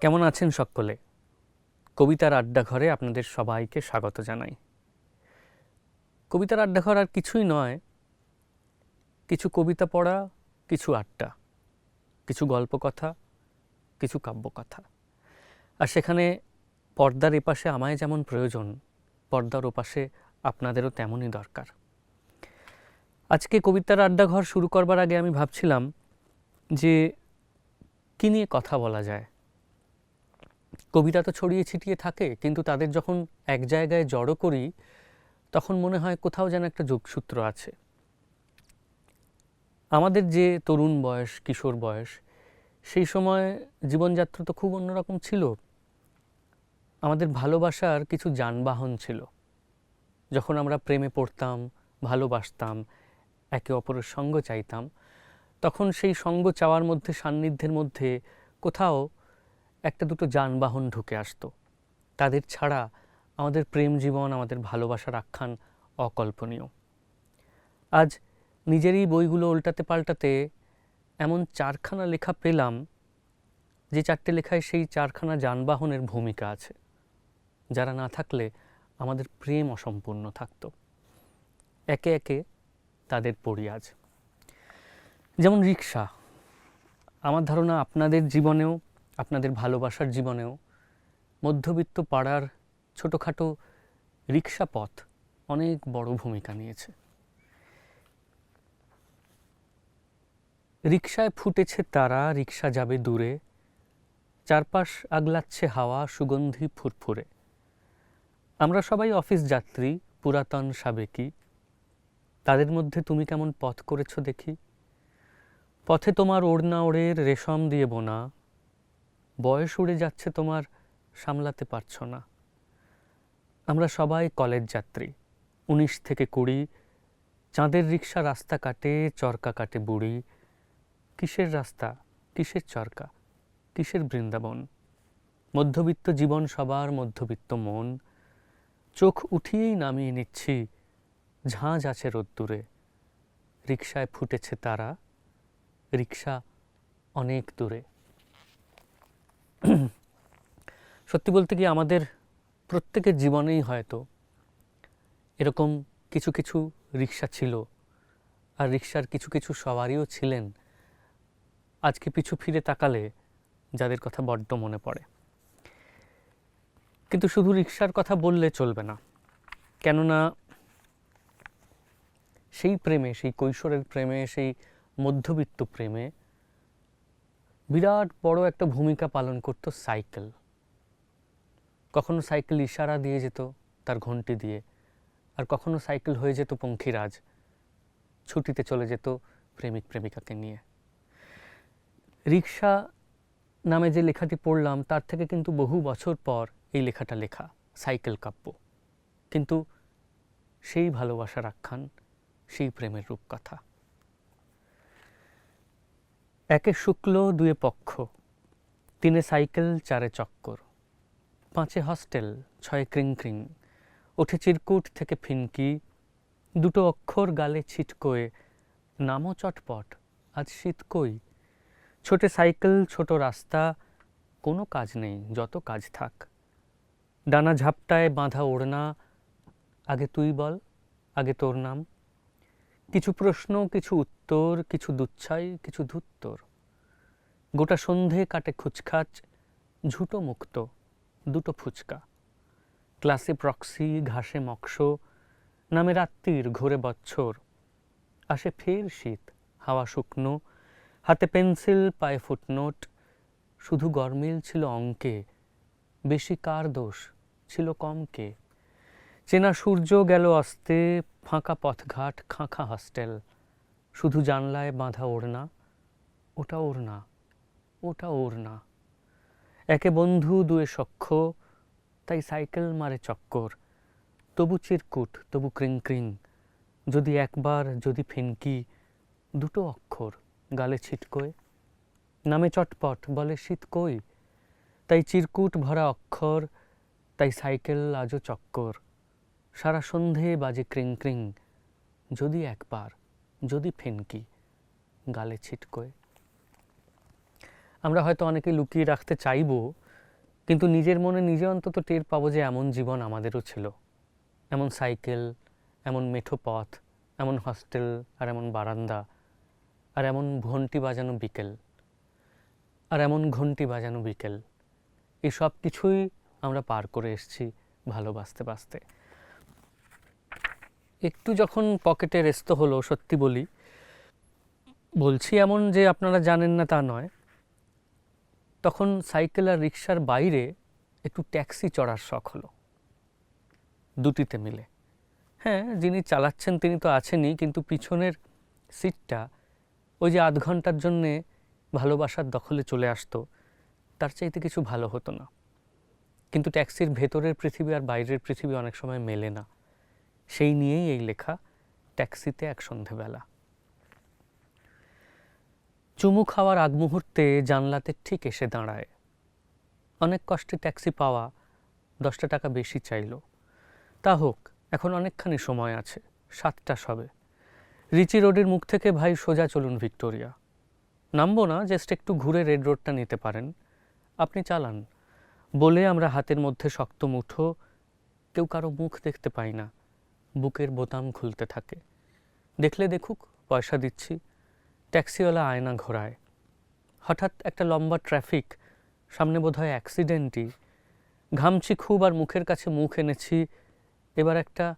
কেমন আছেন সকলে? কবিতার আড্ডাঘরে আপনাদের সবাইকে স্বাগত জানাই। কবিতার আড্ডাঘর আর কিছুই নয়, কিছু কবিতা পড়া, কিছু আড্ডা, কিছু গল্প কথা কিছু কাব্যকথা। আর সেখানে পর্দার এপাশে আমায় যেমন প্রয়োজন, পর্দার ওপাশে আপনাদেরও তেমনই দরকার। আজকে কবিতার আড্ডাঘর শুরু করবার আগে আমি ভাবছিলাম যে, কী নিয়ে কথা বলা যায়? কবিতা তো ছড়িয়ে ছিটিয়ে থাকে, কিন্তু তাদের যখন এক জায়গায় জড়ো করি, তখন মনে হয় কোথাও যেন একটা যোগসূত্র আছে। আমাদের যে তরুণ বয়স, কিশোর বয়স, সেই সময় জীবনযাত্রা তো খুব অন্যরকম ছিল। আমাদের ভালোবাসার কিছু যানবাহন ছিল। যখন আমরা প্রেমে পড়তাম, ভালোবাসতাম, একে অপরের সঙ্গ চাইতাম, তখন সেই সঙ্গ চাওয়ার মধ্যে, সান্নিধ্যের মধ্যে কোথাও একটা দুটো যানবাহন ঢুকে আসতো। তাদের ছাড়া আমাদের প্রেম জীবন, আমাদের ভালোবাসার আখ্যান অকল্পনীয়। আজ নিজেরই বইগুলো উল্টাতে পাল্টাতে এমন চারখানা লেখা পেলাম যে চারটে লেখায় সেই চারখানা যানবাহনের ভূমিকা আছে, যারা না থাকলে আমাদের প্রেম অসম্পূর্ণ থাকত। একে একে তাদের পড়ি আজ। যেমন রিক্সা আমার ধারণা আপনাদের জীবনেও আপনাদের ভালোবাসার জীবনেও মধ্যবিত্ত পাড়ার ছোটোখাটো রিক্সা পথ অনেক বড় ভূমিকা নিয়েছে। রিক্সায় ফুটেছে তারা রিক্সা যাবে দূরে, চারপাশ আগলাচ্ছে হাওয়া, সুগন্ধি ফুরফুরে। আমরা সবাই অফিস যাত্রী, পুরাতন সাবেকি। তাদের মধ্যে তুমি কেমন পথ করেছ দেখি? পথে তোমার ওড়না ওড়ের রেশম দিয়ে বোনা বয়স উড়ে যাচ্ছে তোমার, সামলাতে পারছ না। আমরা সবাই কলেজ যাত্রী, উনিশ থেকে কুড়ি, চাঁদের রিক্সা রাস্তা কাটে, চরকা কাটে বুড়ি। কিসের রাস্তা? কিসের চরকা? কিসের বৃন্দাবন? মধ্যবিত্ত জীবন সবার মধ্যবিত্ত মন। চোখ উঠিয়েই নামিয়ে নিচ্ছি ঝাঁঝ আছে রোদ্দুরে। রিক্সায় ফুটেছে তারা, রিক্সা অনেক দূরে। সত্যি বলতে কি আমাদের প্রত্যেকের জীবনেই হয়তো এরকম কিছু কিছু রিক্সা ছিল আর রিক্সার কিছু কিছু সওয়ারিও ছিলেন আজকে পিছু ফিরে তাকালে যাদের কথা বড্ড মনে পড়ে। কিন্তু শুধু রিক্সার কথা বললে চলবে না, কেননা সেই প্রেমে, সেই কৈশোরের প্রেমে, সেই মধ্যবিত্ত প্রেমে বিরাট বড় একটা ভূমিকা পালন করত সাইকেল। কখনো সাইকেল ইশারা দিয়ে যেত তার ঘন্টি দিয়ে, আর কখনো সাইকেল হয়ে যেত পঙ্খিরাজ। ছুটিতে চলে যেত প্রেমিক প্রেমিকাকে নিয়ে। রিক্সা নামে যে লেখাটি পড়লাম, তার থেকে কিন্তু বহু বছর পর এই লেখাটা লেখা, সাইকেল কাব্য। কিন্তু সেই ভালোবাসার আখ্যান, সেই প্রেমের রূপকথা। একে শুক্ল, দুয়ে পক্ষ, তিনে সাইকেল, চারে চক্কর, পাঁচে হস্টেল, ছয় ক্রিং ক্রিং, ওঠে চিরকুট থেকে ফিনকি, দুটো অক্ষর গালে ছিটকোয়ে, নামও চটপট, আজ শীতকই ছোটে সাইকেল, ছোট রাস্তা, কোনো কাজ নেই, যত কাজ থাক। ডানা ঝাপটায় বাঁধা ওড়না, আগে তুই বল, আগে তোর নাম। কিছু প্রশ্ন, কিছু উত্তর, কিছু দুচ্ছাই, কিছু ধুত্তর। গোটা সন্ধে কাটে খুচখাচ, ঝুটো মুক্ত, দুটো ফুচকা। ক্লাসে প্রক্সি, ঘাসে মক্স নামে রাত্রির ঘোরে বচ্ছর। আসে ফের শীত, হাওয়া শুকনো, হাতে পেন্সিল, পায়ে ফুটনোট। শুধু গরমিল ছিল অঙ্কে, বেশি কার দোষ ছিল কমকে। চেনা সূর্য গেল অস্তে ফাঁকা পথঘাট, খাঁখা হস্টেল শুধু জানলায় বাঁধা ওড়না। ওটা ওড়না ওটা ওড়না। একে বন্ধু, দুয়ে সক্ষ তাই সাইকেল মারে চক্কর। তবু চিরকুট, তবু ক্রিং ক্রিং। যদি একবার, যদি ফিনকি, দুটো অক্ষর, গালে ছিটকোয় নামে চটপট, বলে শীত কই। তাই চিরকুট ভরা অক্ষর, তাই সাইকেল আজও চক্কর। সারা সন্ধে বাজে ক্রিং ক্রিং, যদি একবার, যদি ফেনকি, গালে ছিটকোয়। আমরা হয়তো অনেকে লুকিয়ে রাখতে চাইব, কিন্তু নিজের মনে নিজে অন্তত টের পাবো যে এমন জীবন আমাদেরও ছিল। এমন সাইকেল, এমন মেঠো পথ, এমন হস্টেল, আর এমন বারান্দা, আর এমন ঘন্টি বাজানো বিকেল, আর এমন ঘন্টি বাজানো বিকেল। এই সব কিছুই আমরা পার করে এসেছি ভালোবাসতে বাসতে একটু যখন পকেটে রেস্ত হলো, সত্যি বলি, বলছি এমন যে আপনারা জানেন না তা নয়। তখন সাইকেল আর রিক্সার বাইরে একটু ট্যাক্সি চড়ার শখ হলো, দুটিতে মিলে। হ্যাঁ যিনি চালাচ্ছেন তিনি তো আছেনই, কিন্তু পিছনের সিটটা ওই যে আধ ঘণ্টার জন্যে ভালোবাসার দখলে চলে আসতো, তার চাইতে কিছু ভালো হতো না। কিন্তু ট্যাক্সির ভেতরের পৃথিবী আর বাইরের পৃথিবী অনেক সময় মেলে না। সেই নিয়েই এই লেখা, ট্যাক্সিতে এক সন্ধেবেলা। চুমু খাওয়ার আগ মুহূর্তে জানলাতে ঠিক এসে দাঁড়ায়। অনেক কষ্টে ট্যাক্সি পাওয়া দশটা টাকা বেশি চাইল। তা হোক, এখন অনেকখানি সময় আছে, সাতটা সবে। রিচি রোডের মুখ থেকে, ভাই, সোজা চলুন ভিক্টোরিয়া। নামবো না, জাস্ট একটু ঘুরে রেড রোডটা নিতে পারেন। আপনি চালান। বলে আমরা হাতের মধ্যে শক্ত মুঠো, কেউ কারও মুখ দেখতে পাই না। বুকের বোতাম খুলতে থাকে। দেখলে দেখুক, পয়সা দিচ্ছি। ট্যাক্সিওয়ালা আয়না ঘোরায়। হঠাৎ একটা লম্বা ট্রাফিক, সামনে বোধহয় অ্যাক্সিডেন্টই। ঘামছি খুব আর মুখের কাছে মুখ এনেছি। এবার একটা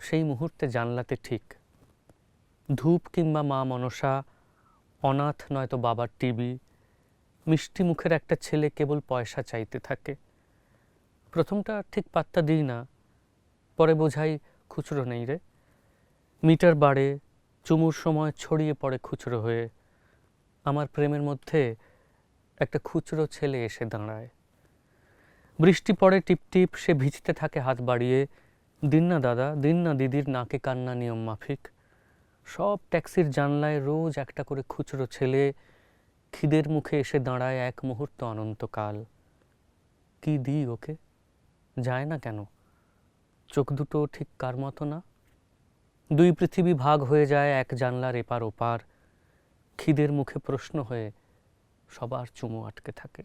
সেই মুহূর্তে জানলাতে ঠিক। ধূপ কিংবা মা মনসা, অনাথ নয়তো বাবার টিভি। মিষ্টি মুখের একটা ছেলে কেবল পয়সা চাইতে থাকে। প্রথমটা ঠিক পাত্তা দিই না। পরে বোঝাই খুচরো নেই রে। মিটার বাড়ে, চুমুর সময় ছড়িয়ে পড়ে খুচরো হয়ে। আমার প্রেমের মধ্যে একটা খুচরো ছেলে এসে দাঁড়ায়। বৃষ্টি পড়ে টিপটিপ সে ভিজতে থাকে হাত বাড়িয়ে। দিন না দাদা, দিন না দিদির নাকে কান্না নিয়ম মাফিক। সব ট্যাক্সির জানলায় রোজ একটা করে খুচরো ছেলে। খিদের মুখে এসে দাঁড়ায় এক মুহূর্ত অনন্তকাল। কি দিই ওকে? যায় না কেন? চোখ দুটো ঠিক কার মতো না? দুই পৃথিবী ভাগ হয়ে যায় এক জানলার এপার ওপার। খিদের মুখে প্রশ্ন হয়ে সবার চুমু আটকে থাকে।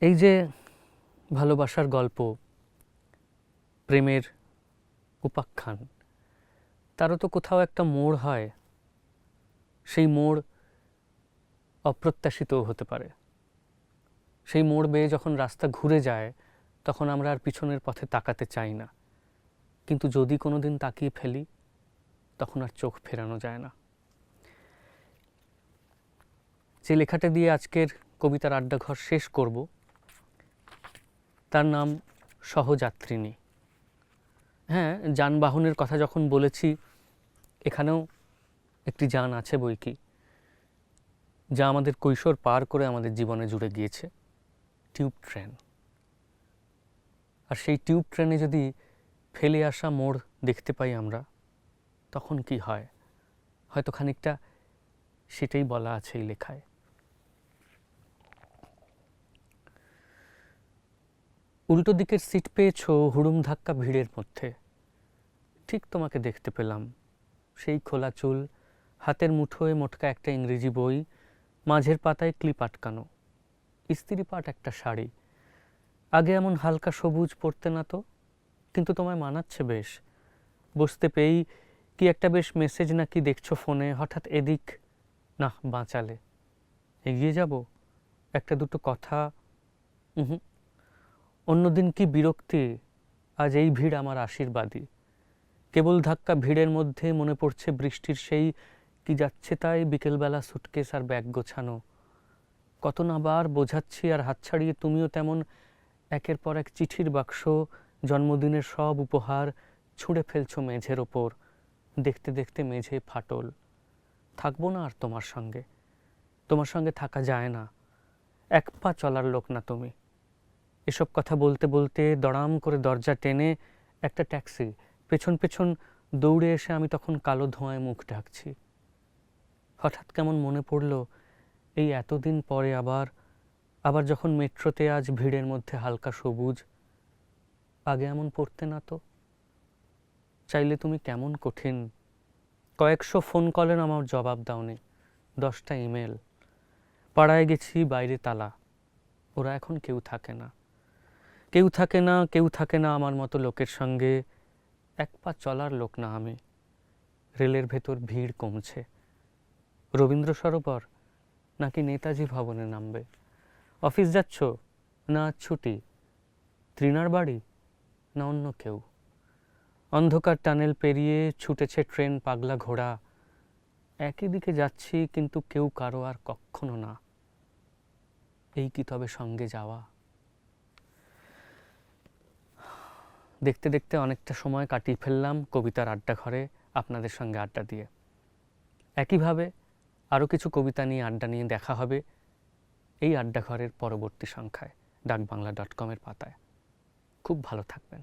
এই যে ভালোবাসার গল্প, প্রেমের উপাখ্যান, তারও তো কোথাও একটা মোড় হয়। সেই মোড় অপ্রত্যাশিতও হতে পারে। সেই মোড় বেয়ে যখন রাস্তা ঘুরে যায়, তখন আমরা আর পিছনের পথে তাকাতে চাই না। কিন্তু যদি কোনো দিন তাকিয়ে ফেলি, তখন আর চোখ ফেরানো যায় না। যে লেখাটা দিয়ে আজকের কবিতার আড্ডাঘর শেষ করব, তার নাম সহযাত্রিনী হ্যাঁ যানবাহনের কথা যখন বলেছি, এখানেও একটি যান আছে বই কি যা আমাদের কৈশোর পার করে আমাদের জীবনে জুড়ে গিয়েছে। Tube train. আর সেই টিউব ট্রেনে যদি ফেলে আসা মোড় দেখতে পাই আমরা, তখন কি হয়? হয়তো খানিকটা সেটাই বলা আছে এই লেখায়। উল্টো দিকের সিট পেয়েছ হুড়ুম ধাক্কা ভিড়ের মধ্যে। ঠিক তোমাকে দেখতে পেলাম। সেই খোলা চুল, হাতের মুঠোয় মোটকা একটা ইংরেজি বই, মাঝের পাতায় ক্লিপ আটকানো। ইস্ত্রি পাট একটা শাড়ি। আগে এমন হালকা সবুজ পড়তে না তো? কিন্তু তোমায় মানাচ্ছে বেশ। বসতে পেয়েই কি একটা বেশ মেসেজ নাকি দেখছ ফোনে, হঠাৎ এদিক, না, বাঁচালে। এগিয়ে যাব? একটা দুটো কথা? হুম অন্যদিন কি বিরক্তি? আজ এই ভিড় আমার আশীর্বাদী কেবল ধাক্কা ভিড়ের মধ্যে মনে পড়ছে বৃষ্টির সেই, কি যাচ্ছে তাই বিকেলবেলা সুটকেস আর ব্যাগ গোছানো। কত না বার বোঝাচ্ছি আর হাত ছাড়িয়ে তুমিও তেমন একের পর এক চিঠির বাক্স, জন্মদিনের সব উপহার ছুঁড়ে ফেলছো মেঝের ওপর। দেখতে দেখতে মেঝে ফাটল। থাকব না আর তোমার সঙ্গে। তোমার সঙ্গে থাকা যায় না। এক পা চলার লোক না তুমি। এসব কথা বলতে বলতে দড়াম করে দরজা টেনে একটা ট্যাক্সি পেছন পেছন দৌড়ে এসে আমি তখন কালো ধোঁয়ায় মুখ ঢাকছি। হঠাৎ কেমন মনে পড়ল এই এতদিন পরে আবার আবার যখন মেট্রোতে আজ ভিড়ের মধ্যে হালকা সবুজ, আগে এমন পড়তে না তো? চাইলে তুমি কেমন কঠিন? কয়েকশো ফোন কলের আমার জবাব দাওনি, দশটা ইমেল পাড়ায় গেছি, বাইরে তালা। ওরা এখন কেউ থাকে না। কেউ থাকে না, কেউ থাকে না আমার মতো লোকের সঙ্গে। এক পা চলার লোক না আমি। রেলের ভেতর ভিড় কমছে। রবীন্দ্র সরোবর নাকি নেতাজি ভবনে নামবে? অফিস যাচ্ছ না ছুটি? তৃণার বাড়ি না অন্য কেউ? অন্ধকার টানেল পেরিয়ে ছুটেছে ট্রেন পাগলা ঘোড়া। একই দিকে যাচ্ছি, কিন্তু কেউ কারও আর কখনো না। এই কি তবে সঙ্গে যাওয়া? দেখতে দেখতে অনেকটা সময় কাটিয়ে ফেললাম কবিতার আড্ডা ঘরে আপনাদের সঙ্গে আড্ডা দিয়ে। একইভাবে আরও কিছু কবিতা নিয়ে আড্ডা নিয়ে দেখা হবে এই আড্ডাঘরের পরবর্তী সংখ্যায় ডাকবাংলা ডট কমের পাতায়। খুব ভালো থাকবেন।